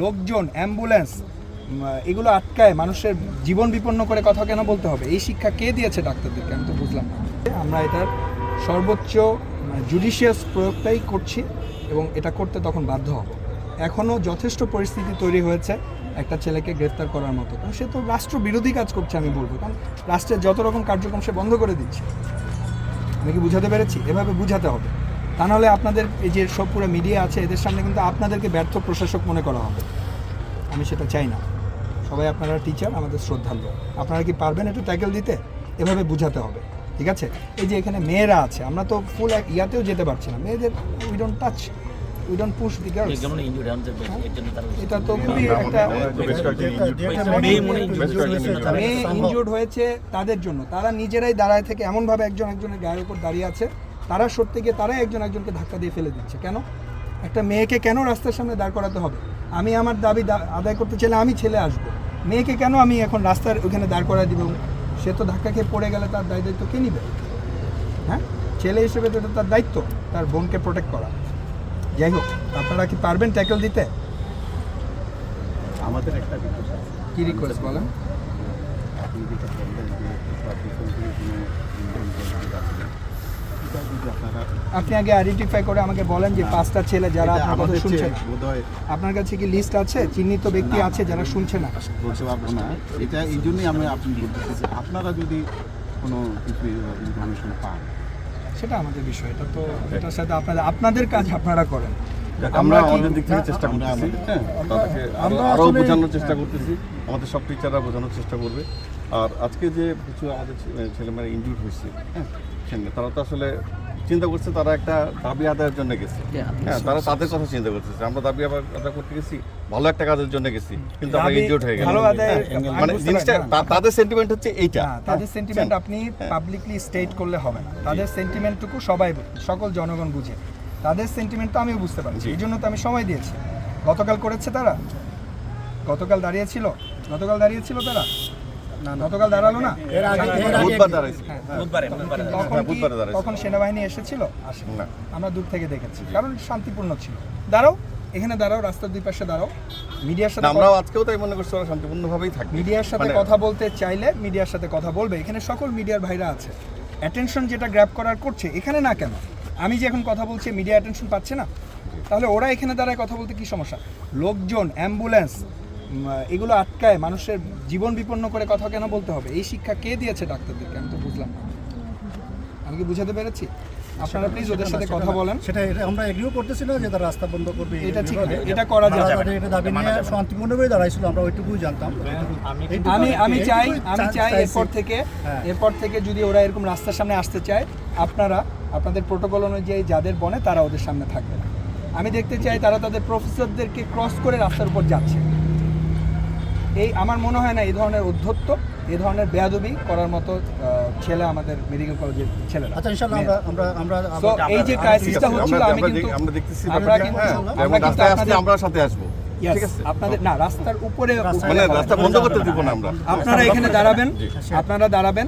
লোকজন, অ্যাম্বুলেন্স এগুলো আটকায়, মানুষের জীবন বিপন্ন করে কথা কেন বলতে হবে? এই শিক্ষা কে দিয়েছে ডাক্তারদেরকে? আমি তো বুঝলাম না। আমরা এটার সর্বোচ্চ জুডিশিয়াস প্রয়োগটাই করছি এবং এটা করতে তখন বাধ্য হব। এখনও যথেষ্ট পরিস্থিতি তৈরি হয়েছে একটা ছেলেকে গ্রেফতার করার মতো। কারণ সে তো রাষ্ট্র বিরোধী কাজ করছে, আমি বলব। কারণ রাষ্ট্রের যত রকম কার্যক্রম সে বন্ধ করে দিচ্ছে। আমি কি বুঝাতে পেরেছি? এভাবে বুঝাতে হবে। তা নাহলে আপনাদের এই যে সব পুরো মিডিয়া আছে এদের সামনে কিন্তু আপনাদেরকে ব্যর্থ প্রশাসক মনে করা হবে। আমি সেটা চাই না। সবাই আপনারা টিচার আমাদের শ্রদ্ধার্ঘ আপনারা কি পারবেন একটু ট্যাকেল দিতে? এভাবে বুঝাতে হবে ঠিক আছে? এই যে এখানে মেয়েরা আছে আমরা তো ফুল এক ইয়াতেও যেতে পারছি না। মেয়েদের we don't touch we don't push the girls এটা তো খুবই একটা মনে মেয়ে ইনজুর্ড হয়েছে তাদের জন্য। তারা নিজেরাই দাঁড়ায় থেকে এমনভাবে একজন একজনের গায়ের উপর দাঁড়িয়ে আছে। তারা সরতে গিয়ে তারাই একজন একজনকে ধাক্কা দিয়ে ফেলে দিচ্ছে। কেন? একটা মেয়েকে কেন রাস্তার সামনে দাঁড় করাতে হবে? আমি আমার দাবি আদায় করতে চাইলে আমি ছেলে আসব। মেয়েকে কেন আমি এখন রাস্তার ওখানে দাঁড় করায় দিব? সে তো ধাক্কা খেয়ে পড়ে গেলে তার দায় দায়িত্ব কে নিবে? হ্যাঁ? ছেলে হিসেবে তো তার দায়িত্ব তার বোনকে প্রোটেক্ট করা। যাই হোক আপনারা কি পারবেন ট্যাকেল দিতে? আমাদের একটা কি রিকোয়েস্ট বলেন? আপনি যেটা বললেন যে পাবলিক কোনো এটা যদি আপনারা আপনি আগে আইডেন্টিফাই করে আমাকে বলেন যে পাঁচটা ছেলে যারা আপনার কথা শুনছে না। আপনার কাছে কি লিস্ট আছে? চিহ্নিত ব্যক্তি আছে যারা শুনছে না? বলতে পারব না। এটা এই জন্যই আমি আপনি বলতেছি আপনারা যদি কোনো কিছু ইনফরমেশন পান। সেটা আমাদের বিষয় এটা তো এটার সাথে আপনাদের আপনাদের কাজ আপনারা করেন। আমরা আমাদের দিক থেকে চেষ্টা করতেছি হ্যাঁ তাদেরকে আমরা আরও বোঝানোর চেষ্টা করতেছি আমাদের সব টিচাররা বোঝানোর চেষ্টা করবে। আর আজকে যে কিছু আমাদের ছে- ছেলেমেয়েরা ইনজুর হয়েছে হ্যাঁ তারা তো আসলে চিন্তা করছে তারা একটা দাবি আদায়ের জন্য গেছে। হ্যাঁ তারা তাদের কথা চিন্তা করতেছে। আমরা দাবি আদায় করতে গেছি ভালো একটা কাজের জন্য গেছি কিন্তু আমরা ইনজুর হয়ে গেলাম। হ্যাঁ, মানে জিনিসটা তাদের সেন্টিমেন্ট হচ্ছে এইটা। তাদের হ্যাঁ, সেন্টিমেন্ট আপনি পাবলিকলি স্টেট করলে হবে না। তাদের সেন্টিমেন্টটুকু সবাই সকল জনগণ বুঝে। তাদের সেন্টিমেন্ট তো আমিও বুঝতে পারছি। এই জন্য তো আমি সময় দিয়েছি। গতকাল করেছে তারা? গতকাল দাঁড়িয়েছিল? গতকাল দাঁড়িয়েছিল তারা? গতকাল দাঁড়াল না? হ্যাঁ। বুধবারে বুধবারে তখন হ্যাঁ, দাঁড়াইছে। তখন সেনাবাহিনী এসেছিল? আমরা দূর থেকে দেখেছি কারণ শান্তিপূর্ণ ছিল। দাঁড়াও এখানে দাঁড়াও রাস্তার দুই পাশে দাঁড়াও। মিডিয়ার সাথে আমরাও আজকেও তাই মনে করছি ওরা শান্তিপূর্ণভাবেই থাকবে। মিডিয়ার সাথে মানে- কথা বলতে চাইলে মিডিয়ার সাথে কথা বলবে। এখানে সকল মিডিয়ার ভাইরা আছে। অ্যাটেনশন যেটা গ্র্যাব করার করছে এখানে না কেন? আমি যে এখন কথা বলছি মিডিয়া অ্যাটেনশন পাচ্ছে না? তাহলে ওরা এখানে দাঁড়ায় কথা বলতে কি সমস্যা? লোকজন অ্যাম্বুলেন্স এগুলো আটকায় মানুষের জীবন বিপন্ন করে কথা কেন বলতে হবে? এই শিক্ষা কে দিয়েছে ডাক্তারদেরকে? আমি তো বুঝলাম না। আমি কি বুঝাতে পেরেছি? আপনারা প্লিজ ওদের সাথে কথা বলেন। সেটা এটা আমরা এগ্রিও করতেছি না যে তারা রাস্তা বন্ধ করবে এটা ঠিক এটা করা যাবে এটা দাবি নিয়ে শান্তিপূর্ণভাবে দাঁড়াইছিল আমরা ওইটুকুই জানতাম। আমি আমি চাই আমি চাই এরপর থেকে হ্যাঁ। এরপর থেকে যদি ওরা এরকম রাস্তার সামনে আসতে চায় আপনারা আপনাদের প্রোটোকল অনুযায়ী যাদের বনে তারা ওদের সামনে থাকবে আমি দেখতে চাই তারা তাদের প্রফেসরদেরকে ক্রস করে রাস্তার উপর যাচ্ছে। এই আমার মনে হয় না এই ধরনের উদ্ধত্ত এই ধরনের বেয়াদবি করার মতো ছেলে আমাদের মেডিকেল কলেজের ছেলে আচ্ছা ইনশাআল্লাহ আমরা আমরা আমরা এই যে ক্রাইসিসটা হচ্ছিল আমি কিন্তু আমরা দেখতেছি আমরা কিন্তু হ্যাঁ, আমরা কিন্তু আপনাদের- আমরা সাথে আসব আপনাদের না রাস্তার উপরে মানে রাস্তা বন্ধ করতে দিব না আমরা। আপনারা এখানে দাঁড়াবেন আপনারা দাঁড়াবেন।